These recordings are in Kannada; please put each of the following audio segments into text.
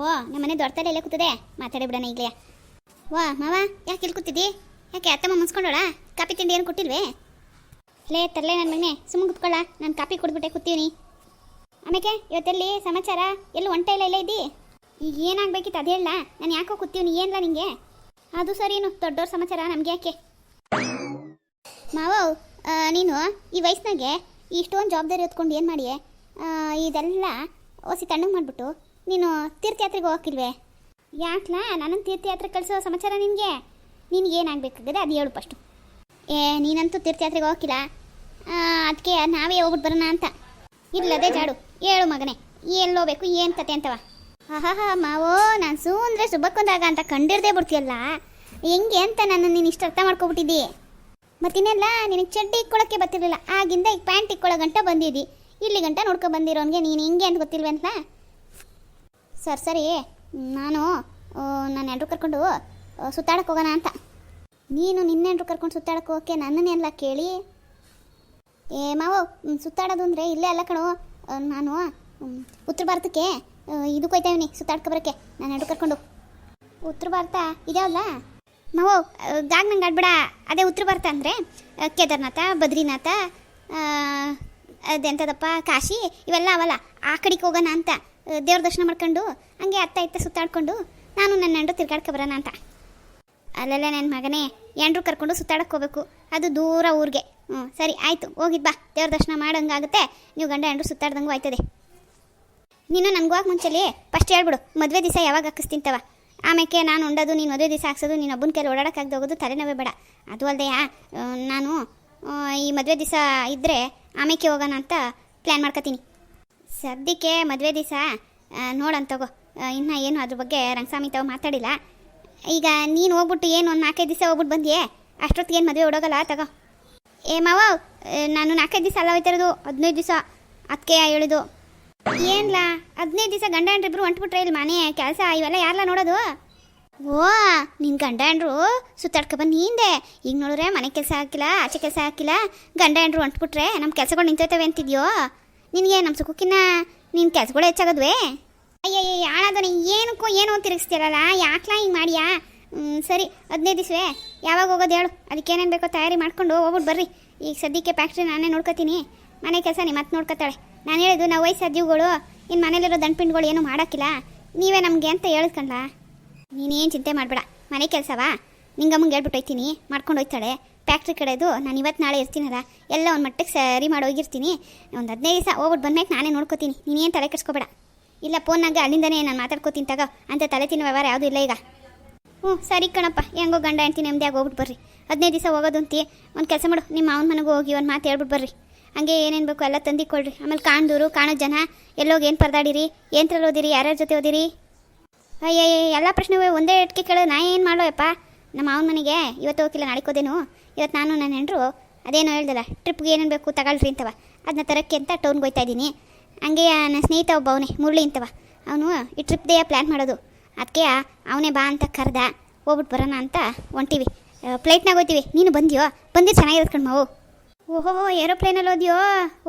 ಓ ನಮ್ಮ ಮನೆ ದೊಡ್ಡ ತಲೆ ಕೂತದೆ. ಮಾತಾಡಿ ಬಿಡೋಣ ಈಗಲೇ. ವಾ ಮಾವ, ಯಾಕೆ ಇಲ್ಲಿ ಕೂತಿದ್ದಿ? ಯಾಕೆ ಅತ್ತಮ್ಮ ಮುನ್ಸ್ಕೊಂಡೋಳ? ಕಾಪಿ ತಿಂಡಿ ಏನು ಕೊಟ್ಟಿಲ್ವೇ? ಲೇ, ತರಲೆ ನನ್ನ ಮಗನೆ ಸುಮ್ಮನೆ ಕುತ್ಕೊಳ್ಳ ನಾನು ಕಾಪಿ ಕುಡಿದ್ಬಿಟ್ಟೆ ಕೂತೀವಿ ಆಮೇಲೆ ಇವತ್ತೆಲ್ಲಿ ಸಮಾಚಾರ? ಎಲ್ಲೂ ಒಂಟ ಇಲ್ಲ ಇಲ್ಲ ಇದ್ದಿ? ಈಗ ಏನಾಗಬೇಕಿತ್ತು ಅದೇ ಹೇಳ. ನಾನು ಯಾಕೋ ಕೂತೀವಿ ಏನಿಲ್ಲ ನಿಂಗೆ? ಅದು ಸರಿನು ದೊಡ್ಡವ್ರ ಸಮಾಚಾರ, ನಮ್ಗೆ ಯಾಕೆ? ಮಾವ ನೀನು ಈ ವಯಸ್ಸಿನಾಗೆ ಇಷ್ಟೊಂದು ಜವಾಬ್ದಾರಿ ಹೊತ್ಕೊಂಡು ಏನು ಮಾಡಿ ಇದೆಲ್ಲ ಓಸಿ ತಣ್ಣಗೆ ಮಾಡಿಬಿಟ್ಟು ನೀನು ತೀರ್ಥಯಾತ್ರೆಗೆ ಹೋಗಕ್ಕಿಲ್ವೇ ಯಾಕ್ಲಾ? ನನ್ನನ್ನು ತೀರ್ಥಯಾತ್ರೆ ಕಳಿಸೋ ಸಮಾಚಾರ ನಿನಗೆ? ನಿನಗೆ ಏನಾಗಬೇಕಾಗಿದೆ ಅದು ಹೇಳು ಫಸ್ಟು ಏ, ನೀನಂತೂ ತೀರ್ಥಯಾತ್ರೆಗೆ ಹೋಗಿಲ್ಲ ಅದಕ್ಕೆ ನಾವೇ ಹೋಗ್ಬಿಟ್ಟು ಬರೋಣ ಅಂತ. ಇಲ್ಲದೆ ಜಾಡು. ಹೇಳು ಮಗನೇ ಎಲ್ಲೋಬೇಕು ಏನು ಕತೆ ಅಂತವ? ಆಹಾ ಮಾವೋ, ನಾನು ಸೂಂದ್ರೆ ಸುಬ್ಬಕ್ಕೊಂದಾಗ ಅಂತ ಕಂಡಿರ್ದೇ ಬಿಡ್ತೀಯಲ್ಲ? ಹೆಂಗೆ ಅಂತ ನಾನು ನೀನು ಇಷ್ಟು ಅರ್ಥ ಮಾಡ್ಕೊಬಿಟ್ಟಿದ್ದಿ? ಮತ್ತಿನ್ನೆಲ್ಲ, ನಿನಗೆ ಚಡ್ಡಿ ಇಕ್ಕೊಳಕ್ಕೆ ಬರ್ತಿರಲಿಲ್ಲ. ಆಗಿಂದ ಈಗ ಪ್ಯಾಂಟ್ ಇಕ್ಕೊಳ್ಳೋ ಗಂಟ ಬಂದಿದ್ದಿ. ಇಲ್ಲಿ ಗಂಟ ನೋಡ್ಕೊ ಬಂದಿರೋನ್ಗೆ ನೀನು ಹೆಂಗೆ ಅಂತ ಗೊತ್ತಿಲ್ವೇ ಅಂತ ಸರ್, ಸರಿ. ನಾನು ನಾನು ಹೆಂಡ್ರು ಕರ್ಕೊಂಡು ಸುತ್ತಾಡಕ್ಕೆ ಹೋಗೋಣ ಅಂತ. ನೀನು ನಿನ್ನೆಂಡ್ರು ಕರ್ಕೊಂಡು ಸುತ್ತಾಡಕ್ಕೆ ಹೋಗಕ್ಕೆ ನನ್ನನ್ನೆಲ್ಲ ಕೇಳಿ? ಏ, ಮಾವು ಸುತ್ತಾಡೋದು ಅಂದರೆ ಇಲ್ಲೇ ಅಲ್ಲ ಕಣೋ. ನಾನು ಉತ್ತರ ಭಾರತಕ್ಕೆ ಇದಕ್ಕೆ ಹೋಯ್ತಾ ಇವ್ನಿ ಸುತ್ತಾಡ್ಕೊ ಬರೋಕ್ಕೆ. ನಾನು ಹೆಂಡ್ರು ಕರ್ಕೊಂಡು. ಉತ್ತರ ಭಾರತ ಇದೆಯಲ್ಲ ಮಾವು ಗಾಗ್ ನಂಗೆ ಆಡ್ಬೇಡ ಅದೇ ಉತ್ತರ ಭಾರತ ಅಂದರೆ ಕೇದಾರ್ನಾಥ, ಬದ್ರಿನಾಥ ಅದೆಂಥದಪ್ಪ ಕಾಶಿ, ಇವೆಲ್ಲ ಅವಲ್ಲ. ಆ ಕಡೆಗೆ ಹೋಗೋಣ ಅಂತ. ದೇವ್ರ ದರ್ಶನ ಮಾಡ್ಕೊಂಡು ಹಂಗೆ ಅತ್ತ ಇತ್ತ ಸುತ್ತಾಡ್ಕೊಂಡು ನಾನು ನನ್ನ ಹೆಂಡ್ರು ತಿರ್ಗಾಡ್ಕೊ ಬರೋಣ ಅಂತ. ಅಲ್ಲೆಲ್ಲ ನನ್ನ ಮಗನೇ ಎಂಡ್ರು ಕರ್ಕೊಂಡು ಸುತ್ತಾಡಕ್ಕೆ ಹೋಗ್ಬೇಕು. ಅದು ದೂರ ಊರಿಗೆ. ಹ್ಞೂ ಸರಿ, ಆಯಿತು, ಹೋಗಿದ್ ಬಾ. ದೇವ್ರ ದರ್ಶನ ಮಾಡಂಗಾಗುತ್ತೆ. ನೀವು ಗಂಡ ಎಂಡ್ರು ಸುತ್ತಾಡ್ದಂಗೂ ಆಯ್ತದೆ. ನೀನು ನನಗೆ ಹೋಗಕ್ಕೆ ಮುಂಚೆಲಿ ಫಸ್ಟ್ ಹೇಳ್ಬಿಡು, ಮದುವೆ ದಿವಸ ಯಾವಾಗ ಹಾಕಿಸ್ತಿಂತವ ಆಮೇಲೆ ನಾನು ಉಂಡೋದು, ನೀನು ಮದುವೆ ದಿವಸ ಹಾಕ್ಸೋದು, ನೀನು ಒಬ್ಬನ ಕೈಲಿ ಓಡಾಡೋಕ್ಕಾಗ್ದು ಹೋಗೋದು ತಲೆನೋವೇ ಬೇಡ. ಅದು ಅಲ್ಲದೆ ನಾನು ಈ ಮದುವೆ ದಿವಸ ಇದ್ದರೆ ಆಮೇಲೆ ಹೋಗೋಣ ಅಂತ ಪ್ಲ್ಯಾನ್ ಮಾಡ್ಕೊತೀನಿ. ಸದ್ಯಕ್ಕೆ ಮದುವೆ ದಿವಸ ನೋಡೋಣ ತಗೋ. ಇನ್ನು ಏನು ಅದ್ರ ಬಗ್ಗೆ ರಂಗಸ್ವಾಮಿ ತಾವು ಮಾತಾಡಿಲ್ಲ. ಈಗ ನೀನು ಹೋಗ್ಬಿಟ್ಟು ಏನು ಒಂದು ನಾಲ್ಕೈದು ದಿವಸ ಹೋಗ್ಬಿಟ್ಟು ಬಂದಿಯೇ? ಅಷ್ಟೊತ್ತಿಗೆ ಏನು ಮದುವೆ ಓಡೋಗಲ್ಲ, ತಗೋ. ಏ, ಮಾವ ನಾನು ನಾಲ್ಕೈದು ದಿವಸ ಅಲ್ಲ ಹೋಯ್ತಿರೋದು, ಹದಿನೈದು ದಿವಸ. ಅದಕ್ಕೆ ಹೇಳಿದು ಏನ್ಲಾ, ಹದಿನೈದು ದಿವಸ ಗಂಡ ಹೆಂಡ್ರಿಬ್ರು ಹೊಂಟ್ಬಿಟ್ರೆ ಇಲ್ಲಿ ಮನೆ, ಕೆಲಸ ಇವೆಲ್ಲ ಯಾರಲ್ಲ ನೋಡೋದು? ಓ ನಿನ್ನ ಗಂಡ ಹೆಂಡ್ರು ಸುತ್ತಾಡ್ಕೊ ಬಂದು ನೀಂದೆ ಈಗ ನೋಡಿದ್ರೆ ಮನೆ ಕೆಲಸ ಹಾಕಿಲ್ಲ, ಆಚೆ ಕೆಲಸ ಹಾಕಿಲ್ಲ. ಗಂಡ ಹೆಂಡ್ರು ಹೊಂಟ್ಬಿಟ್ರೆ ನಮ್ಮ ಕೆಲಸಗಳು ನಿಂತೋಯ್ತವೆ ಅಂತಿದ್ಯೋ? ನಿನಗೆ ನಮ್ಮ ಸುಖಕ್ಕಿನ್ನ ನಿನ್ನ ಕೆಲಸಗಳು ಹೆಚ್ಚಾಗದ್ವೆ? ಅಯ್ಯಯ್ಯ ಯಾಳದನ ಏನಕ್ಕೋ ಏನೋ ತಿರುಗಿಸ್ತಿರಲ್ಲ, ಯಾಕ್ಲ ಹಿಂಗೆ ಮಾಡಿಯಾ? ಸರಿ, ಹದಿನೈದು ದಿವಸವೇ. ಯಾವಾಗ ಹೋಗೋದು ಹೇಳು. ಅದಕ್ಕೆ ಏನೇನು ಬೇಕೋ ತಯಾರಿ ಮಾಡ್ಕೊಂಡು ಹೋಗ್ಬಿಟ್ಟು ಬರ್ರಿ. ಈಗ ಸದ್ಯಕ್ಕೆ ಫ್ಯಾಕ್ಟ್ರಿ ನಾನೇ ನೋಡ್ಕೊತೀನಿ. ಮನೆ ಕೆಲಸ ನಿಮ್ಮ ಮತ್ತೆ ನೋಡ್ಕೊತಾಳೆ. ನಾನು ಹೇಳಿದ್ದು ನಾವು ವಯಸ್ಸು ಜೀವಗಳು ಇನ್ನು ಮನೇಲಿರೋ ದಣ್ಪಿಂಡ್ಗಳು ಏನೂ ಮಾಡೋಕ್ಕಿಲ್ಲ. ನೀವೇ ನಮಗೆ ಅಂತ ಹೇಳ್ಕೊಂಡ್ಲಾ ನೀನೇನು ಚಿಂತೆ ಮಾಡಬೇಡ. ಮನೆ ಕೆಲಸವಾ? ನಿಂಗಮ್ಮಂಗೆ ಹೇಳ್ಬಿಟ್ಟು ಹೋಯ್ತೀನಿ. ಮಾಡ್ಕೊಂಡು ಹೋಯ್ತಾಳೆ. ಫ್ಯಾಕ್ಟ್ರಿ ಕಡೆದು ನಾನು ಇವತ್ತು ನಾಳೆ ಇರ್ತೀನಲ್ಲ, ಎಲ್ಲ ಒಂದು ಮಟ್ಟಕ್ಕೆ ಸರಿ ಮಾಡಿ ಹೋಗಿರ್ತೀನಿ ಒಂದು ಹದಿನೈದು ದಿವಸ ಹೋಗ್ಬಿಟ್ಟು ಬಂದ್ಮೇಲೆ ನಾನೇ ನೋಡ್ಕೋತೀನಿ. ನೀನೇನು ತಲೆ ಕೆಡ್ಸ್ಕೊಬೇಡ. ಇಲ್ಲ ಫೋನಾಗ ಅಲ್ಲಿಂದನೇ ನಾನು ಮಾತಾಡ್ಕೋತೀನಿ ತಗೋ. ಅಂತ ತಲೆ ತಿನ್ನೋ ವ್ಯವಹಾರ ಯಾವುದೂ ಇಲ್ಲ ಈಗ. ಹ್ಞೂ, ಸರಿ ಕಣಪ್ಪ. ಹೆಂಗೋ ಗಂಡ ಹೆಂಡ್ತಿ ನೆಮ್ಮದಿಯಾಗಿ ಹೋಗ್ಬಿಟ್ಟು ಬರ್ರಿ. ಹದಿನೈದು ದಿವಸ ಹೋಗೋದು ಅಂತಿ. ಒಂದು ಕೆಲಸ ಮಾಡು. ನಿಮ್ಮ ಮಾವನ ಮನೆಗೆ ಹೋಗಿ ಒಂದು ಮಾತು ಹೇಳ್ಬಿಟ್ಟು ಬರ್ರಿ. ಹಂಗೆ ಏನೇನು ಬೇಕು ಎಲ್ಲ ತಂದಿಕೊಳ್ರಿ. ಆಮೇಲೆ ಕಾಣ್ದೂರು ಕಾಣೋ ಜನ, ಎಲ್ಲೋಗಿ ಏನು ಪರದಾಡಿರಿ? ಏನ್ರಲ್ಲಿ ಓದಿರಿ? ಯಾರ್ಯಾರ ಜೊತೆ ಓದಿರಿ? ಅಯ್ಯ ಎಲ್ಲ ಪ್ರಶ್ನೆಗಳು ಒಂದೇ ಇಟ್ಕೆ ಕೇಳೋದು ನಾ ಏನು ಮಾಡೋಯಪ್ಪ ನಮ್ಮ ಮಾವನ ಮನೆಗೆ ಇವತ್ತು ಹೋಗಿಲ್ಲ ನಾಳೆಗೆ ಹೋದೇನು ಇವತ್ತು ನಾನು, ನನ್ನ ಹೆಂಡ್ರು ಅದೇನೋ ಹೇಳ್ದಲ್ಲ ಟ್ರಿಪ್ಗೆ ಏನೇನು ಬೇಕು ತಗೊಳ್ರಿ ಅಂತವ. ಅದನ್ನ ತರಕ್ಕೆ ಅಂತ ಟೌನ್ಗೆ ಹೋಯ್ತಾ ಇದ್ದೀನಿ. ಹಂಗೆ ನನ್ನ ಸ್ನೇಹಿತ ಒಬ್ಬ ಅವನೇ, ಮುರಳಿ ಅಂತವ. ಅವನು ಈ ಟ್ರಿಪ್ದೇ ಪ್ಲ್ಯಾನ್ ಮಾಡೋದು. ಅದಕ್ಕೆ ಅವನೇ ಬಾ ಅಂತ ಕರೆದ ಹೋಗ್ಬಿಟ್ಟು ಬರೋಣ ಅಂತ ಹೊಂಟೀವಿ. ಫ್ಲೈಟ್ನಾಗ ಹೋಗ್ತೀವಿ. ನೀನು ಬಂದ್ಯೋ? ಬಂದು ಚೆನ್ನಾಗಿರೋದು ಕಣ್ ಮಾವು. ಓಹೋ ಏರೋಪ್ಲೇನಲ್ಲಿ ಹೋದ್ಯೋ?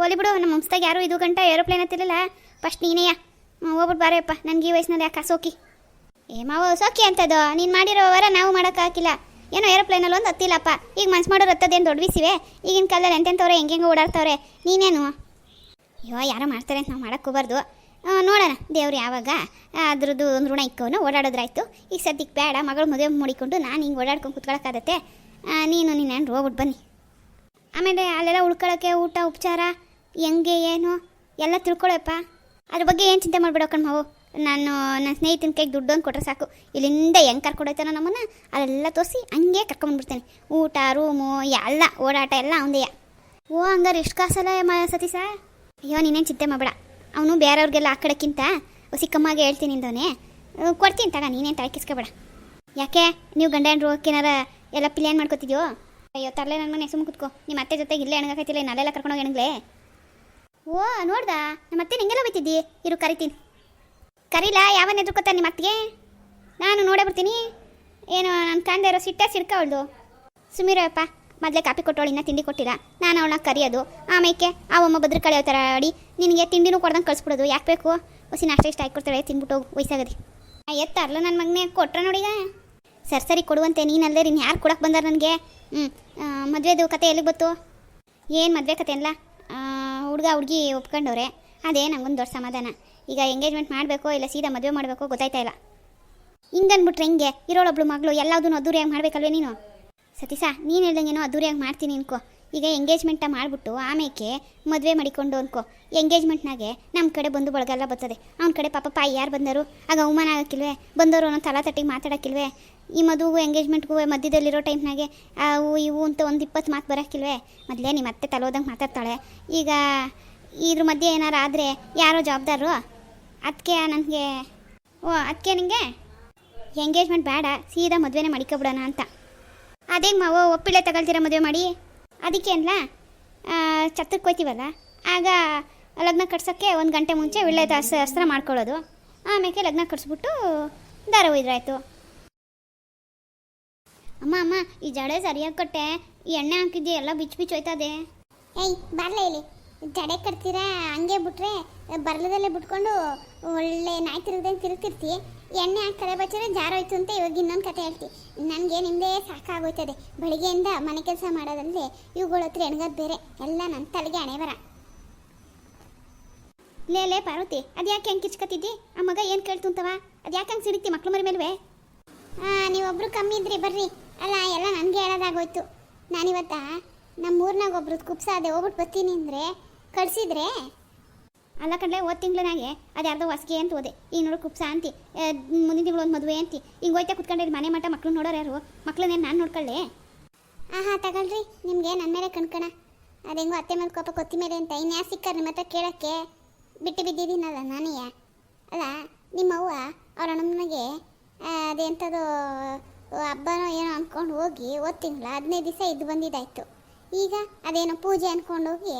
ಓಲಿ ಬಿಡು, ನಮ್ಮ ಹಂಸ್ದಾಗ ಯಾರು ಇದು ಗಂಟ ಏರೋಪ್ಲೇನ್ ಹತ್ತಿರಲಿಲ್ಲ. ಫಸ್ಟ್ ನೀನೇಯ ಹೋಗ್ಬಿಟ್ಟು ಬಾರಪ್ಪ ನನಗೆ ಈ ವಯಸ್ಸಿನಲ್ಲಿ ಯಾಕೆ ಸೋಕಿ ಏ ಮಾವ ಸೋಕಿ ಅಂತದೋ? ನೀನು ಮಾಡಿರೋ ವರ ನಾವು ಮಾಡೋಕ್ಕಾಗಿಲ್ಲ. ಏನೋ ಏರೋಪ್ಲೇನಲ್ಲಿ ಒಂದು ಹತ್ತಿಲ್ಲಪ್ಪ. ಈಗ ಮನ್ಸು ಮಾಡೋರು ಹತ್ತದೇನು ದೊಡ್ಡ ಬಿಸಿವೆ ಈಗಿನ ಕಾಲದಲ್ಲಿ ಎಂತೆಂಥವ್ರೆ ಹೆಂಗೆ ಓಡಾಡ್ತವ್ರೆ. ನೀನೇನು? ಅಯ್ಯೋ, ಯಾರೋ ಮಾಡ್ತಾರೆ ಅಂತ ನಾವು ಮಾಡೋಕ್ಕೋಗ್ಬಾರ್ದು ನೋಡೋಣ. ದೇವ್ರು ಯಾವಾಗ? ಅದ್ರದ್ದು ಒಂದು ಋಣ ಇಕ್ಕೋನು ಓಡಾಡೋದ್ರಾಯ್ತು. ಈಗ ಸದ್ಯಕ್ಕೆ ಬೇಡ. ಮಗಳು ಮದುವೆ ಮಾಡಿಕೊಂಡು ನಾನು ಹಿಂಗೆ ಓಡಾಡ್ಕೊಂಡು ಕುತ್ಕೊಳಕ್ಕಾಗತ್ತೆ. ನೀನು ನೀನು ಏನು ಹೋಗ್ಬಿಟ್ಟು ಬನ್ನಿ. ಆಮೇಲೆ ಅಲ್ಲೆಲ್ಲ ಉಳ್ಕೊಳ್ಳೋಕ್ಕೆ ಊಟ, ಉಪಚಾರ, ಹೆಂಗೆ, ಏನು? ಎಲ್ಲ ತಿಳ್ಕೊಳ್ಳಪ್ಪ ಅದ್ರ ಬಗ್ಗೆ ಏನು ಚಿಂತೆ ಮಾಡಬೇಡ ಕಣ್ಮಾವು ನಾನು ನನ್ನ ಸ್ನೇಹಿತನ ಕೈಗೆ ದುಡ್ಡು ಒಂದು ಕೊಟ್ಟರೆ ಸಾಕು. ಇಲ್ಲಿಂದ ಹೆಂಗೆ ಕರ್ಕೊಂಡೋಗ್ತಾನೆ ನಮ್ಮನ್ನು, ಅದೆಲ್ಲ ತೋರಿಸಿ ಹಂಗೆ ಕರ್ಕೊಂಡ್ಬಿಡ್ತೇನೆ ಊಟ ರೂಮು ಎಲ್ಲ, ಓಡಾಟ ಎಲ್ಲ ಅವಂದೆಯ ಓ, ಹಂಗಾರೆ ಎಷ್ಟು ಕಾಸಲ್ಲ ಮ, ಸತೀಶ? ಅಯ್ಯೋ, ನೀನೇನು ಚಿಂತೆ ಮಾಡಬೇಡ. ಅವನು ಬೇರೆಯವ್ರಿಗೆಲ್ಲ ಆ ಕಡೆಕ್ಕಿಂತ ಸಿಕ್ಕಮ್ಮಗೆ ಹೇಳ್ತೀನಿ ಇಂದವನೇ ಕೊಡ್ತೀನಿ ತಗ, ನೀನೇನು ತಲೆ ಕಿಸ್ಕೊಬೇಡ ಯಾಕೆ, ನೀವು ಗಂಡ ಹೆಂಡ್ರು ಏನಾರ ಎಲ್ಲ ಪ್ಲ್ಯಾನ್ ಮಾಡ್ಕೊತಿದ್ಯೋ? ಅಯ್ಯೋ, ತರಲೆ ನನ್ನ ಮನೆ ಸುಮ್ಮ ಕುತ್ಕೋ. ನಿಮ್ಮ ಅತ್ತೆ ಜೊತೆಗೆ ಇಲ್ಲೇ ಎಣಗಾಕೈತಿಲ್ಲ ನಾಳೆಲ್ಲ ಕರ್ಕೊಂಡೋಗಿ ಎಣಗ್ಲೆ ಓ, ನೋಡ್ದಾ ನಮ್ಮ ಅತ್ತೆ ನಿಂಗೆಲ್ಲ ಬೈತಿದ್ದಿ? ಇರು, ಕರಿತೀನಿ. ಕರೀಲ ಯಾವನ್ನ ಎದುರ್ಕೋತ ನಿಮ್ಮ ಅತ್ತಿಗೆ? ನಾನು ನೋಡೇ ಬರ್ತೀನಿ ಏನು ನಾನು ಕಾಣ್ದೆ ಇರೋ ಸಿಟ್ಟೆ ಸಿಡ್ಕ ಸುಮಿರಪ್ಪ ಮೊದಲೇ ಕಾಪಿ ಕೊಟ್ಟವಳು, ಇನ್ನೂ ತಿಂಡಿ ಕೊಟ್ಟಿಲ್ಲ. ನಾನು ಅವಳನ್ನ ಕರಿಯೋದು. ಆಮೇಲೆ ಅವಮ್ಮ ಬದ್ರ ಯಾವ ಥರ ಆಡಿ, ನಿನಗೆ ತಿಂಡಿನೂ ಕೊಡ್ದಂಗೆ ಕಳಿಸ್ಬಿಡೋದು. ಯಾಕೆ ಬೇಕು? ಹೊಸಿ ನಾಷ್ಟ ಇಷ್ಟ ಹಾಕಿಕೊಡ್ತಾಳೆ ತಿಂದ್ಬಿಟ್ಟು ಹೋಗಿ, ವಯಸ್ಸಾಗದೆ. ಎತ್ತಾರಲ್ಲ ನನ್ನ ಮಗನೇ? ಕೊಟ್ರ ನೋಡಿಗ ಸರ್ ಸರಿ, ಕೊಡುವಂತೆ. ನೀನಲ್ಲದೆ ನೀನು ಯಾರು ಕೊಡಕ್ಕೆ ಬಂದಾರ ನನಗೆ? ಹ್ಞೂ ಮದುವೆದು ಕತೆ ಎಲ್ಲಿಗೆ ಬತ್ತು ಏನು ಮದುವೆ ಕತೆ ಅಲ್ಲ ಹುಡುಗ ಹುಡುಗಿ ಒಪ್ಕೊಂಡವ್ರೆ. ಅದೇ ನಂಗೊಂದು ದೊಡ್ಡ ಸಮಾಧಾನ. ಈಗ ಎಂಗೇಜ್ಮೆಂಟ್ ಮಾಡಬೇಕೋ ಇಲ್ಲ ಸೀದಾ ಮದುವೆ ಮಾಡಬೇಕೋ ಗೊತ್ತಾಯ್ತಾ ಇಲ್ಲ. ಹಿಂಗನ್ಬಿಟ್ರೆ ಹೆಂಗೆ? ಇರೋಳೊಬ್ಳು ಮಗಳು ಎಲ್ಲದೂ ಅದ್ದೂರಿಯಾಗಿ ಮಾಡಬೇಕಲ್ವೇ ನೀನು? ಸತೀಸ ನೀನು ಹೇಳ್ದಂಗೇನೋ ಅದ್ದೂರಿಯಾಗಿ ಮಾಡ್ತೀನಿ ಅನ್ಕೋ. ಈಗ ಎಂಗೇಜ್ಮೆಂಟ ಮಾಡಿಬಿಟ್ಟು ಆಮೇಲೆ ಮದುವೆ ಮಾಡಿಕೊಂಡು ಅನ್ಕೋ. ಎಂಗೇಜ್ಮೆಂಟ್ನಾಗೆ ನಮ್ಮ ಕಡೆ ಬಂದು ಬಳಗೆಲ್ಲ ಬರ್ತದೆ. ಅವ್ನ ಕಡೆ ಪಾಪ ಪಾಯಿ ಯಾರು ಬಂದರು? ಆಗ ಅವಮಾನ ಆಗಕ್ಕಿಲ್ವೇ? ಬಂದವರು ಅನ್ನೋ ತಲಾ ತಟ್ಟಿಗೆ ಮಾತಾಡೋಕ್ಕಿಲ್ವೇ? ಈ ಮದುವೆಗೂ ಎಂಗೇಜ್ಮೆಂಟ್ಗೂ ಮಧ್ಯದಲ್ಲಿರೋ ಟೈಮ್ನಾಗೆ ಅವು ಇವು ಅಂತ ಒಂದು ಇಪ್ಪತ್ತು ಮಾತು ಬರೋಕ್ಕಿಲ್ವೇ? ಮೊದಲೇ ನಿಮ್ಮ ಅತ್ತೆ ತಲೋದಂಗೆ ಮಾತಾಡ್ತಾಳೆ. ಈಗ ಇದ್ರ ಮಧ್ಯೆ ಏನಾರು ಆದರೆ ಯಾರೋ ಜವಾಬ್ದಾರರು? ಅದಕ್ಕೆ ನನಗೆ, ಓ ಅದಕ್ಕೆ ನಿಮಗೆ ಎಂಗೇಜ್ಮೆಂಟ್ ಬೇಡ, ಸೀದಾ ಮದುವೆನೇ ಮಾಡಿಕೊಬಿಡೋಣ ಅಂತ. ಅದೇ ಮಾವು, ಒಪ್ಪಿಳೆ ತಗೊಳ್ತೀರಾ ಮದುವೆ ಮಾಡಿ? ಅದಕ್ಕೆ ಅನ್ಲ? ಛತ್ರಕ್ಕೆ ಹೋಯ್ತೀವಲ್ಲ? ಆಗ ಲಗ್ನ ಕಟ್ಸೋಕ್ಕೆ ಒಂದು ಗಂಟೆ ಮುಂಚೆ ಒಳ್ಳೆ ಅಸ್ತ್ರ ಮಾಡ್ಕೊಳ್ಳೋದು. ಆಮೇಲೆ ಲಗ್ನ ಕಟ್ಸ್ಬಿಟ್ಟು ದಾರ ಒಯ್ದ್ರಾಯ್ತು. ಅಮ್ಮ ಅಮ್ಮ, ಈ ಜಡೆ ಸರಿಯಾಗಿ ಕಟ್ಟೆ. ಈ ಎಣ್ಣೆ ಹಾಕಿದ್ದೆ ಎಲ್ಲ ಬಿಚ್ಚು ಬಿಚ್ಚು ಹೋಯ್ತದೆ. ಏಯ್, ಬರಲೇ ಇಲ್ಲಿ. ಜಡೆ ಕಟ್ತೀರಾ? ಹಂಗೆ ಬಿಟ್ರೆ ಬರ್ಲದಲ್ಲೇ ಬಿಟ್ಕೊಂಡು ಒಳ್ಳೆ ನಾಯಿ ತಿರುಗ್ದಂಗೆ ತಿರುಗ್ತಿರ್ತಿ. ಎಣ್ಣೆ ಹಾಕಿ ತಲೆ ಬಚ್ಚಿದ್ರೆ ಜಾರೋಯ್ತು ಅಂತ ಇವಾಗ ಇನ್ನೊಂದು ಕತೆ ಹೇಳ್ತಿ. ನನಗೆ ನಿಮ್ಮದೇ ಸಾಕಾಗೋಯ್ತದೆ. ಬೆಳಿಗ್ಗೆಯಿಂದ ಮನೆ ಕೆಲಸ ಮಾಡೋದಲ್ಲದೆ ಇವುಗಳ ಹತ್ರ ಎಣ್ಗದ್ ಬೇರೆ, ಎಲ್ಲ ನನ್ನ ತಲೆಗೆ ಹಣೆ ಬರ ಲೇ ಲೇ, ಪಾರ್ವತಿ, ಅದ್ಯಾಕೆ ಹೆಂಗೆ ಕಿಚ್ಕತ್ತಿದ್ದಿ ಆ ಮಗ ಏನು ಕೇಳ್ತು ಅಂತವ? ಅದು ಯಾಕೆ ಹಂಗೆ ಸಿಡಿತಿ ಮಕ್ಳು ಮರಿ ಮೇಲ್ವೇ? ಹಾಂ ನೀವೊಬ್ಬರು ಕಮ್ಮಿ ಇದ್ರಿ, ಬರ್ರಿ. ಅಲ್ಲ, ಎಲ್ಲ ನನಗೆ ಹೇಳೋದಾಗೋಯ್ತು. ನಾನಿವತ್ತ? ನಮ್ಮ ಊರ್ನಾಗ ಕುಪ್ಸ ಅದೇ ಹೋಗ್ಬಿಟ್ಟು ಬರ್ತೀನಿ ಅಂದರೆ ಕಳಿಸಿದ್ರೆ ಅಲ್ಲ ಕಡಲೆ ಓದ್ ತಿಂಗಳನಾಗೆ ಅದು ಯಾರ್ದೋ ಹೊಸ್ಗೆ ಅಂತ ಓದೆ ಈಗ ನೋಡು ಕುಪ್ಸ ಅಂತಿ ಮುಂದಿನ ತಿಂಗಳು ಒಂದು ಮದುವೆ ಅಂತಿ. ಹಿಂಗೆ ಹೋಯ್ತಾ ಕುತ್ಕೊಂಡ್ರೆ ಮನೆ ಮಠ ಮಕ್ಳು ನೋಡೋರು ಯಾರು? ಮಕ್ಳನ್ನೇನು ನಾನು ನೋಡ್ಕೊಳ್ಳೆ? ಆಹಾ, ತಗೊಳ್ರಿ, ನಿಮಗೆ ನನ್ನ ಮೇಲೆ ಕಣ್ಕಣ. ಅದೆಂಗೋ ಅತ್ತೆ ಮೇಲೆ ಕೋಪ ಕೊತ್ತಿ ಮೇಲೆ ಅಂತ ಇನ್ಯಾ ಸಿಕ್ಕಾರ ನಿಮ್ಮ ಹತ್ರ ಕೇಳೋಕ್ಕೆ ಬಿಟ್ಟು ಬಿದ್ದಿದ್ದೀನಲ್ಲ ನಾನೇ ಅಲ್ಲ ನಿಮ್ಮವ್ವ ಅವ್ರ ಅಣ್ಣನಿಗೆ ಅದೆಂಥದ್ದು ಹಬ್ಬನೋ ಏನೋ ಅಂದ್ಕೊಂಡು ಹೋಗಿ ಓದ್ ಹದಿನೈದು ದಿವಸ ಇದ್ದು ಬಂದಿದ್ದಾಯ್ತು. ಈಗ ಅದೇನೋ ಪೂಜೆ ಅಂದ್ಕೊಂಡು ಹೋಗಿ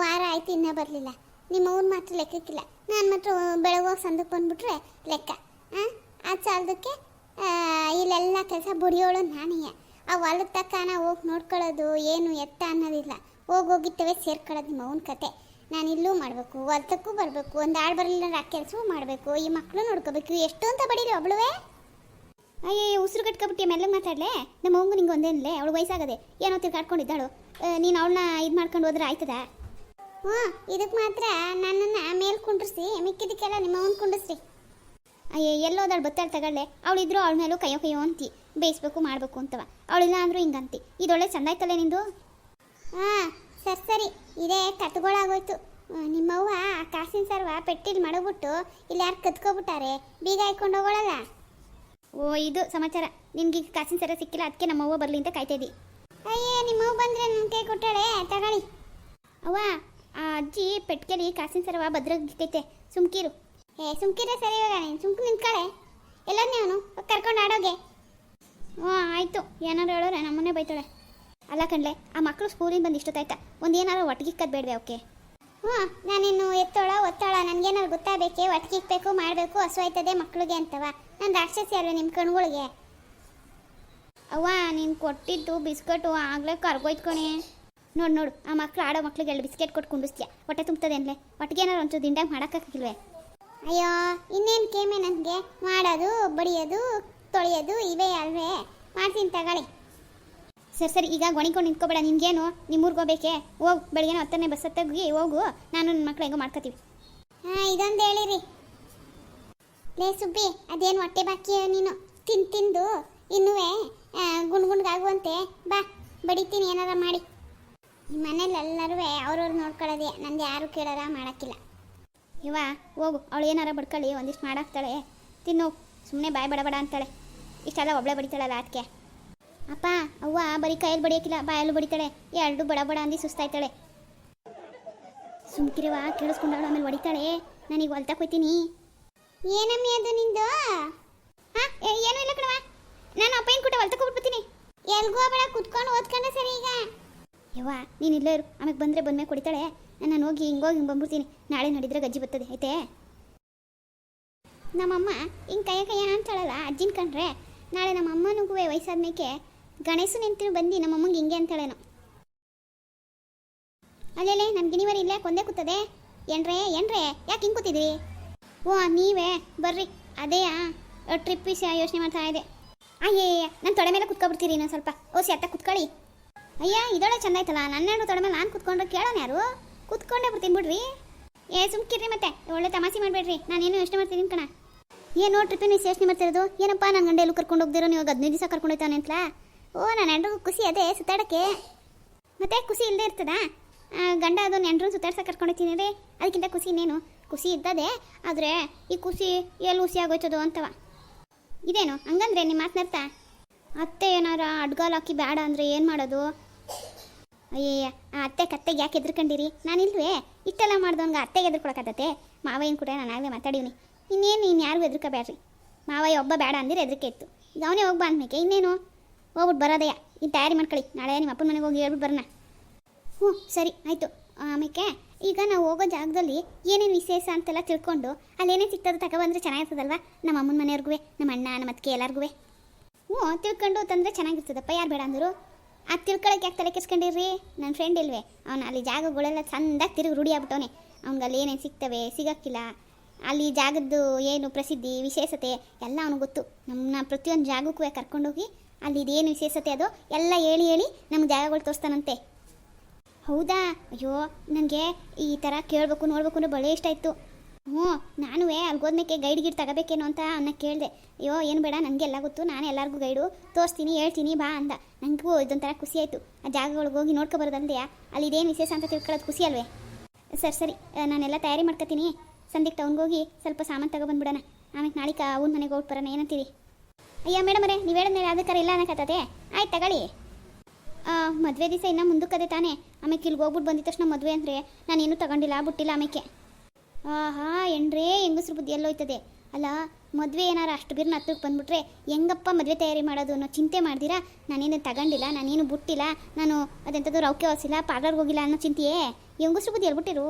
ವಾರ ಆಯ್ತು, ಇನ್ನೂ ಬರಲಿಲ್ಲ. ನಿಮ್ಮ ಅವ್ನ ಮಾತ್ರ ಲೆಕ್ಕಕ್ಕಿಲ್ಲ. ನಾನು ಮಾತ್ರ ಬೆಳಗೋಗಿ ಸಂದಕ್ಕೆ ಬಂದ್ಬಿಟ್ರೆ ಲೆಕ್ಕ. ಆ ಚಾಲದಕ್ಕೆ ಇಲ್ಲೆಲ್ಲ ಕೆಲಸ ಬುಡಿಯೋಳು ನಾನೇ ಆ ಹೊಲದ ತಕ್ಕನ ಹೋಗಿ ನೋಡ್ಕೊಳ್ಳೋದು ಏನು ಎತ್ತ ಅನ್ನೋದಿಲ್ಲ. ಹೋಗಿ ಹೋಗಿತ್ತವೆ ಸೇರ್ಕೊಳ್ಳೋದು ನಿಮ್ಮ ಅವನ ಕತೆ. ನಾನು ಇಲ್ಲೂ ಮಾಡಬೇಕು, ಹೊಲ್ತಕ್ಕೂ ಬರಬೇಕು, ಒಂದು ಆಳು ಬರಲಿಲ್ಲ ಆ ಕೆಲಸವೂ ಮಾಡಬೇಕು, ಈ ಮಕ್ಕಳು ನೋಡ್ಕೋಬೇಕು ಎಷ್ಟು ಅಂತ ಬಡೀರಿ ಒಬ್ಳುವೆ? ಅಯ್ಯ ಉಸಿರು ಕಟ್ಕೊಬಿಟ್ಟು ಮೇಲೆ ಮಾತಾಡಲೆ? ನಮ್ಮ ಅವಂಗು ನಿಂಗೆ ಒಂದೇನಲ್ಲೇ ಅವಳು ವಯಸ್ಸಾಗದೆ. ಏನೋ ತಿರ್ಗಾಡ್ಕೊಂಡಿದ್ದಾಳು ನೀನು ಅವಳನ್ನ ಇದು ಮಾಡ್ಕೊಂಡು ಹೋದ್ರೆ ಆಯ್ತದ? ಹ್ಞೂ ಇದಕ್ಕೆ ಮಾತ್ರ ನನ್ನನ್ನು ಮೇಲೆ ಕುಂಡ್ರಿಸಿ ಮಿಕ್ಕಿದಕ್ಕೆಲ್ಲ ನಿಮ್ಮ ಅವನ್ ಕುಂಡ್ರಿಸ್ರಿ. ಅಯ್ಯ, ಎಲ್ಲೋದಾಳು ಬತ್ತಾಳು ತಗೊಳ್ಳೆ. ಅವಳಿದ್ರು ಅವಳ ಮೇಲೂ ಕೈಯೋ ಕೈಯೋ ಅಂತಿ. ಬೇಯಿಸ್ಬೇಕು, ಮಾಡಬೇಕು ಅಂತವ. ಅವಳಿಲ್ಲ ಅಂದ್ರೂ ಹಿಂಗಂತಿ. ಇದೊಳ್ಳೆ ಚಂದ ಆಯ್ತಲ್ಲ ನಿಂದು? ಹಾಂ, ಸರಿ ಸರಿ. ಇದೇ ಕತ್ಗೊಳಾಗೋಯ್ತು. ನಿಮ್ಮವ್ವ ಕಾಸಿನ ಸರ್ವ ಪೆಟ್ಟಿಲ್ ಮಡಗ್ಬಿಟ್ಟು ಇಲ್ಲಿ ಯಾರು ಕತ್ಕೊಬಿಟ್ಟಾರೆ? ಬೀಗ ಹಾಕೊಂಡು ಹೋಗೋಳಲ್ಲ? ಓ, ಇದು ಸಮಾಚಾರ. ನಿನ್ಗೆ ಈಗ ಕಾಸಿನ ಸರ ಸಿಕ್ಕಿಲ್ಲ, ಅದಕ್ಕೆ ನಮ್ಮವ್ವ ಬರಲಿ ಅಂತ ಕಾಯ್ತಾ ಇದ್ದಿ. ಅಯ್ಯೇ ನಿಮ್ಮವ್ವ ಬಂದ್ರೆ ನನ್ನ ಕೈ ಕೊಟ್ಟಾಳೆ? ತಗೊಳ್ಳಿ. ಅವ್ವ, ಆ ಅಜ್ಜಿ ಪೆಟ್ಕೆಲಿ ಕಾಸಿನ ಸರವ ಭದ್ರಗೈತೆ ಸುಮ್ಕಿರು. ಏ ಸುಮ್ಕಿರ ಸರಿ ಇವಾಗ ನೀನು. ಸುಮ್ಕು ನಿಂತ್ಕಳೆ. ಎಲ್ಲ ನೀವು ಕರ್ಕೊಂಡು ಆಡೋಗೆ. ಹ್ಞೂ ಆಯಿತು. ಏನಾರು ಹೇಳೋರೆ, ನಮ್ಮನ್ನೇ ಬೈತಾಳೆ. ಅಲ್ಲ ಕಣ್ಲೆ, ಆ ಮಕ್ಕಳು ಸ್ಕೂಲಿಂದ ಬಂದು ಇಷ್ಟೊತ್ತಾಯ್ತಾ? ಒಂದು ಏನಾರು ಒಟ್ಟಿಗಿಕ್ಕದ್ ಬೇಡವೆ ಓಕೆ ಹ್ಞೂ, ನಾನಿನ್ನು ಎತ್ತೋಳ, ಒತ್ತೋಳ? ನನಗೇನಾದ್ರು ಗೊತ್ತಾಗಬೇಕೆ? ಒಟ್ಟಿಗಿಕ್ಬೇಕು ಮಾಡಬೇಕು ಹಸುವಾಯ್ತದೆ ಮಕ್ಕಳಿಗೆ ಅಂತವ. ನಾನು ರಾಕ್ಷಸಿ ಅಲ್ವ ನಿಮ್ಮ ಕಣ್ಗಳಿಗೆ? ಅವ್ವ ನೀನು ಕೊಟ್ಟಿದ್ದು ಬಿಸ್ಕಟ್ಟು ಆಗಲೇ ಕರ್ಗೋಯ್ತು ಕಣೆ. ನೋಡು ನೋಡು ಆ ಮಕ್ಳು ಆಡೋ ಮಕ್ಳಿಗೆ ಎರಡು ಬಿಸ್ಕೆಟ್ ಕೊಟ್ಟು ಕುಂಡಿಸ್ತೀಯ. ಹೊಟ್ಟೆ ತುಂಬ್ತದೆ ಅನ್ಲೆ ಒಟ್ಟಿಗೆ ಏನಾರು ಒಂಚೂರು ದಿಂಡಾಗಿ ಮಾಡೋಕ್ಕಾಗಿಲ್ವೇ ಅಯ್ಯೋ ಇನ್ನೇನು ಕೇಮೆ ನನಗೆ? ಮಾಡೋದು ಬಡಿಯೋದು ತೊಳೆಯೋದು ಇವೇ ಅಲ್ವೇ? ಮಾಡ್ತೀನಿ ತಗೊಳ್ಳಿ. ಸರಿ ಸರಿ ಈಗ ಗೊಣಿಕೊಂಡು ನಿಂತ್ಕೋಬೇಡ. ನಿನ್ಗೇನು? ನಿಮ್ಮೂರ್ಗೆ ಹೋಗ್ಬೇಕೆ? ಹೋಗು ಬೆಳಿಗ್ಗೆ ಹತ್ತನೇ ಬಸ್ ಹತ್ತಿ ಹೋಗು. ನಾನು ನನ್ನ ಮಕ್ಳು ಹೆಂಗೋ ಮಾಡ್ಕೋತೀವಿ. ಹಾಂ ಇದೊಂದು ಹೇಳಿರಿ. ಲೇ ಸುಬ್ಬಿ, ಅದೇನು ಹೊಟ್ಟೆ ಬಾಕಿ ನೀನು? ತಿನ್, ತಿಂದು. ಇನ್ನುವೇ ಗುಣ್ಗುಣ್ಗಾಗುವಂತೆ ಬಾ, ಬಡಿತೀನಿ, ಏನಾರ ಮಾಡಿ. ಈ ಮನೇಲಿ ಎಲ್ಲರೂ ಅವ್ರವ್ರು ನೋಡ್ಕೊಳ್ಳೋದೆ. ನಂದು ಯಾರು ಕೇಳಾರ ಮಾಡೋಕ್ಕಿಲ್ಲ. ಇವ, ಹೋಗು. ಅವಳು ಏನಾರ ಬಡ್ಕೊಳ್ಳಿ, ಒಂದಿಷ್ಟು ಮಾಡಾಕ್ತಾಳೆ. ತಿನ್ನು. ಸುಮ್ಮನೆ ಬಾಯ್ ಬಡ ಬಡ ಅಂತಾಳೆ. ಇಷ್ಟೆಲ್ಲ ಒಬ್ಳೆ ಬಡಿತಾಳಲ್ಲ ಅದಕ್ಕೆ ಅಪ್ಪ, ಅವ್ವ, ಬರೀ ಕೈಯಲ್ಲಿ ಬಡಿಯೋಕ್ಕಿಲ್ಲ, ಬಾಯಲ್ಲೂ ಬಡಿತಾಳೆ. ಎರಡು ಬಡಬಡ ಬಡ ಅಂದು ಸುಸ್ತಾಯ್ತಾಳೆ. ಸುಮ್ಕಿರಿವ ಕೇಳಿಸ್ಕೊಂಡವಳು ಆಮೇಲೆ ಹೊಡಿತಾಳೆ. ನಾನೀಗ ಹೊಲ್ತಾ ಹೋಯ್ತೀನಿ. ಏನಮ್ಮಿ ಅದು ನಿಂದು? ಹಾ? ಏನೂ ಇಲ್ಲ ಕಣವ ನಾನು ಅಪ್ಪಯ್ಯನ ಕೂಟ ಹೊಲ್ತಕ್ಕೆ ಹೋಗ್ಬಿಡ್ತೀನಿ ಎಲ್ಗೂ ಬೇಡ, ಕುತ್ಕೊಂಡು ಓದ್ಕೊಂಡೆ ಸರಿ ಈಗ. ಯವ್ವ, ನೀನು ಇಲ್ಲೇ ಇರು. ಆಮೇಲೆ ಬಂದರೆ ಬಂದ್ಮೇಲೆ ಕೊಡಿತಾಳೆ. ನಾನು ಹೋಗಿ ಹಿಂಗೋಗಿ ಹಿಂಗೆ ಬಂದ್ಬಿಡ್ತೀನಿ. ನಾಳೆ ನೋಡಿದ್ರೆ ಗಜ್ಜಿ ಬರ್ತದೆ ಐತೆ ನಮ್ಮಮ್ಮ ಹಿಂಗೆ ಕೈಯ ಕೈಯ ಅಂತಾಳಲ್ಲ ಅಜ್ಜಿನ ಕಂಡ್ರೆ. ನಾಳೆ ನಮ್ಮ ಅಮ್ಮನಿಗೂ ವಯಸ್ಸಾದ್ಮೇಲೆ ಗಣೇಶ ನಿಂತು ಬಂದು ನಮ್ಮಮ್ಮಂಗೆ ಹಿಂಗೆ ಅಂತಾಳೇನೋ. ಅಲ್ಲೇ ನಮ್ಮ ಗಿಣಿವರಿ ಇಲ್ಲೇ ಕೊಂದೇ ಕೂತದೆ. ಏನ್ರೇ ಏನ್ರೇ, ಯಾಕೆ ಹಿಂಗೆ ಕೂತಿದ್ದೀರಿ ಓ, ನೀವೇ? ಬರ್ರಿ. ಅದೇಯಾ? ಟ್ರಿಪ್ ವಿಷಯ ಯೋಚನೆ ಮಾಡ್ತಾ ಇದೆ. ಅಯ್ಯಯ್ಯ ನಾನು ತೊಡೆ ಮೇಲೆ ಕುತ್ಕೊಬಿಡ್ತೀರಿ ಇನ್ನೊಂದು ಸ್ವಲ್ಪ. ಓಸಿ, ಅತ್ತ ಕುತ್ಕೊಳ್ಳಿ. ಅಯ್ಯ ಇದೊಳೆ ಚೆಂದ ಆಯ್ತಲ್ಲ. ತೊಡೆ ಮೇಲೆ ನಾನು ಕುತ್ಕೊಂಡ್ರೆ ಕೇಳೋಣ ಯಾರು? ಕುತ್ಕೊಂಡೇ ಬಿಡ್ತೀನಿ, ಬಿಡ್ರಿ. ಏ ಸುಮ್ಕಿರಿ ಮತ್ತೆ. ಒಳ್ಳೆ ತಮಾಷೆ ಮಾಡಬೇಡ್ರಿ. ನಾನೇನು ಯೋಚನೆ ಮಾಡ್ತೀನಿ ಕಣ. ಏನು ಟ್ರಿಪ್ಪಿನ ಯೋಚನೆ ಮಾಡ್ತಿರೋದು? ಏನಪ್ಪ ನನ್ನ ಗಂಡ ಕರ್ಕೊಂಡು ಹೋಗ್ದಿರೋ? ನೀವು ಹದಿನೈದು ದಿವಸ ಕರ್ಕೊಂಡು ಹೋಗ್ತಾನೆ ಅಂತಲಾ? ಓ ನನ್ನ ಹೆಂಡ್ರಿಗೂ ಖುಷಿ ಅದೇ, ಸುತ್ತಾಡೋಕ್ಕೆ. ಮತ್ತೆ ಖುಷಿ ಇಲ್ಲದೆ ಇರ್ತದಾ? ಗಂಡ ಅದು ನೆಂಟ್ರನ್ನ ಸುತ್ತಾಡ್ಸಕ್ಕೆ ಹೋಗ್ತೀನಿ ರೀ ಅದಕ್ಕಿಂತ ಖುಷಿ ಇನ್ನೇನು? ಖುಷಿ ಇದ್ದದೆ ಆದರೆ ಈ ಖುಷಿ ಎಲ್ಲಿ ಹುಸಿ ಆಗೋಯ್ತದೋ ಅಂತವ. ಇದೇನು, ಹಂಗಂದ್ರೆ ನಿಮ್ಮ ಮಾತನಾಡ್ತ ಅತ್ತೆ ಏನಾರ ಅಡ್ಗಾಲ್ ಹಾಕಿ ಬೇಡ ಅಂದರೆ ಏನು ಮಾಡೋದು? ಅಯ್ಯಯ್ಯ, ಆ ಅತ್ತೆ ಕತ್ತೆಗೆ ಯಾಕೆ ಹೆದ್ರಿಕಂಡಿರಿ? ನಾನು ಇಲ್ವೇ ಇಷ್ಟೆಲ್ಲ ಮಾಡ್ದವಂಗೆ ಅತ್ತೆಗೆ ಮಾವ ಮಾವಯ್ಯನ ಕೂಡ ನಾನು ಆಗಲೇ ಮಾತಾಡೀನಿ ಇನ್ನೇನು ಇನ್ನು ಯಾರಿಗೂ ಎದ್ರಕೋಬೇಡ್ರಿ ಮಾವಯ್ಯ ಒಬ್ಬ ಬೇಡ ಅಂದ್ರೆ ಎದ್ರಿಕೆ ಇತ್ತು. ಈಗ ಅವನೇ ಹೋಗಿ ಬಂದ್ಮೇಕೆ ಇನ್ನೇನು? ಹೋಗ್ಬಿಟ್ಟು ಬರೋದಯ್ಯ ಇನ್ನು ತಯಾರಿ ಮಾಡ್ಕೊಳ್ಳಿ. ನಾಳೆ ನಿಮ್ಮ ಅಪ್ಪನ ಮನೆಗೆ ಹೋಗಿ ಹೇಳ್ಬಿಟ್ಟು ಬರೋಣ. ಹ್ಞೂ ಸರಿ, ಆಯಿತು. ಆಮೇಲೆ ಈಗ ನಾವು ಹೋಗೋ ಜಾಗದಲ್ಲಿ ಏನೇನು ವಿಶೇಷ ಅಂತೆಲ್ಲ ತಿಳ್ಕೊಂಡು ಅಲ್ಲಿ ಅಲ್ಲೇನೇನು ಸಿಗ್ತದೆ ತಗೊಬಂದ್ರೆ ಚೆನ್ನಾಗಿರ್ತದಲ್ವ? ನಮ್ಮ ಅಮ್ಮನ ಮನೆಯವ್ರಿಗೂ ನಮ್ಮ ಅಣ್ಣ, ನಮ್ಮ ಅತ್ತಿಗೆ ಎಲ್ಲರಿಗೂ ಹ್ಞೂ, ತಿಳ್ಕೊಂಡು ತಂದರೆ ಚೆನ್ನಾಗಿರ್ತದಪ್ಪ, ಯಾರು ಬೇಡ ಅಂದರು? ಅದು ತಿಳ್ಕೊಳಕ್ಕೆ ಯಾಕೆ ತಲೆ ಕೆಸ್ಕೊಂಡಿರ್ರಿ ನನ್ನ ಫ್ರೆಂಡ್ ಇಲ್ವೇ, ಅವನು ಅಲ್ಲಿ ಜಾಗಗಳೆಲ್ಲ ಚಂದಾಗಿ ತಿರುಗಿ ರೂಢಿ ಆಗ್ಬಿಟ್ಟವನೆ. ಅವ್ನಿಗೆ ಅಲ್ಲಿ ಏನೇನು ಸಿಗ್ತವೆ, ಸಿಗೋಕ್ಕಿಲ್ಲ. ಅಲ್ಲಿ ಜಾಗದ್ದು ಏನು ಪ್ರಸಿದ್ಧಿ, ವಿಶೇಷತೆ ಎಲ್ಲ ಅವನಿಗೆ ಗೊತ್ತು. ನಮ್ಮನ್ನ ಪ್ರತಿಯೊಂದು ಜಾಗಕ್ಕೂ ಕರ್ಕೊಂಡೋಗಿ ಅಲ್ಲಿ ಇದೇನು ವಿಶೇಷತೆ ಅದು, ಎಲ್ಲ ಹೇಳಿ ಹೇಳಿ ನಮ್ಮ ಜಾಗಗಳು ತೋರಿಸ್ತಾನಂತೆ. ಹೌದಾ? ಅಯ್ಯೋ ನನಗೆ ಈ ಥರ ಕೇಳಬೇಕು, ನೋಡಬೇಕು ಅಂದ್ರೆ ಭಾಳ ಇಷ್ಟ ಇತ್ತು ಹ್ಞೂ ನಾನು ಅಲ್ಲಿ ಹೋದ್ಮೇಕೆ ಗೈಡ್ ಗಿಡ್ ತಗೋಬೇಕೇನೋ ಅಂತ ಅವನ್ನ ಕೇಳಿದೆ. ಅಯ್ಯೋ, ಏನು ಬೇಡ ನನಗೆ ಎಲ್ಲ ಗೊತ್ತು, ನಾನು ಎಲ್ಲರಿಗೂ ಗೈಡು. ತೋರಿಸ್ತೀನಿ, ಹೇಳ್ತೀನಿ, ಬಾ ಅಂದ. ನನಗೂ ಇದೊಂಥರ ಖುಷಿ ಆಯಿತು. ಆ ಜಾಗಗಳಿಗೆ ಹೋಗಿ ನೋಡ್ಕೊಬರೋದಲ್ದೆಯಾ ಅಲ್ಲಿ ಇದೇನು ವಿಶೇಷ ಅಂತ ತಿಳ್ಕೊಳ್ಳೋದು ಖುಷಿ ಅಲ್ವೇ? ಸರಿ ಸರಿ ನಾನೆಲ್ಲ ತಯಾರಿ ಮಾಡ್ಕೊತೀನಿ. ಸಂಧ್ಯಕ್ಕೆ ಟೌನ್ಗೆ ಸ್ವಲ್ಪ ಸಾಮಾನು ತಗೊಬಂದ್ಬಿಡೋಣ. ಆಮೇಲೆ ನಾಳೆ ಅವ್ನ ಮನೆಗೆ ಹೋಗ್ಬರೋಣ, ಏನಂತೀರಿ? ಅಯ್ಯ ಮೇಡಮ್ ಅರೇ ನೀವು ಹೇಳಿದ್ಮೇಲೆ ಅದಕ್ಕಾರ ಇಲ್ಲ ಅನ್ನಕತ್ತದೆ ಆಯ್ತು, ತಗೊಳ್ಳಿ. ಮದುವೆ ದಿವಸ ಇನ್ನ ಮುಂದಕ್ಕದೆ ತಾನೇ. ಆಮೇಲೆ ಇಲ್ಲಿಗೆ ಹೋಗ್ಬಿಟ್ಟು ಬಂದಿದ್ದ ತಕ್ಷಣ ಮದುವೆ ಅಂದರೆ ನಾನೇನು ತಗೊಂಡಿಲ್ಲ ಬಿಟ್ಟಿಲ್ಲ ಆಮೇಕೆ. ಆಹಾ ಎಂಡ್ರೇ ಹೆಂಗಸ್ರ ಬುದ್ಧಿ ಎಲ್ಲೋಯ್ತದೆ ಅಲ್ಲ, ಮದುವೆ ಏನಾರು ಅಷ್ಟು ಬೀರ್ನ ಹತ್ರಕ್ಕೆ ಬಂದ್ಬಿಟ್ರೆ ಹೆಂಗಪ್ಪ ಮದುವೆ ತಯಾರಿ ಮಾಡೋದು ಅನ್ನೋ ಚಿಂತೆ ಮಾಡ್ದಿರಾ? ನಾನೇನು ತಗೊಂಡಿಲ್ಲ, ನಾನೇನು ಬಿಟ್ಟಿಲ್ಲ, ನಾನು ಅದೆಂಥದ್ದು ರೌಕೆ ಹೊಸಿಲ್ಲ ಪಾರ್ಲರ್ಗೆ ಹೋಗಿಲ್ಲ ಅನ್ನೋ ಚಿಂತೆಯೇ? ಹೆಂಗಸ್ರ ಬುದ್ಧಿ ಹೇಳ್ಬಿಟ್ಟಿರು.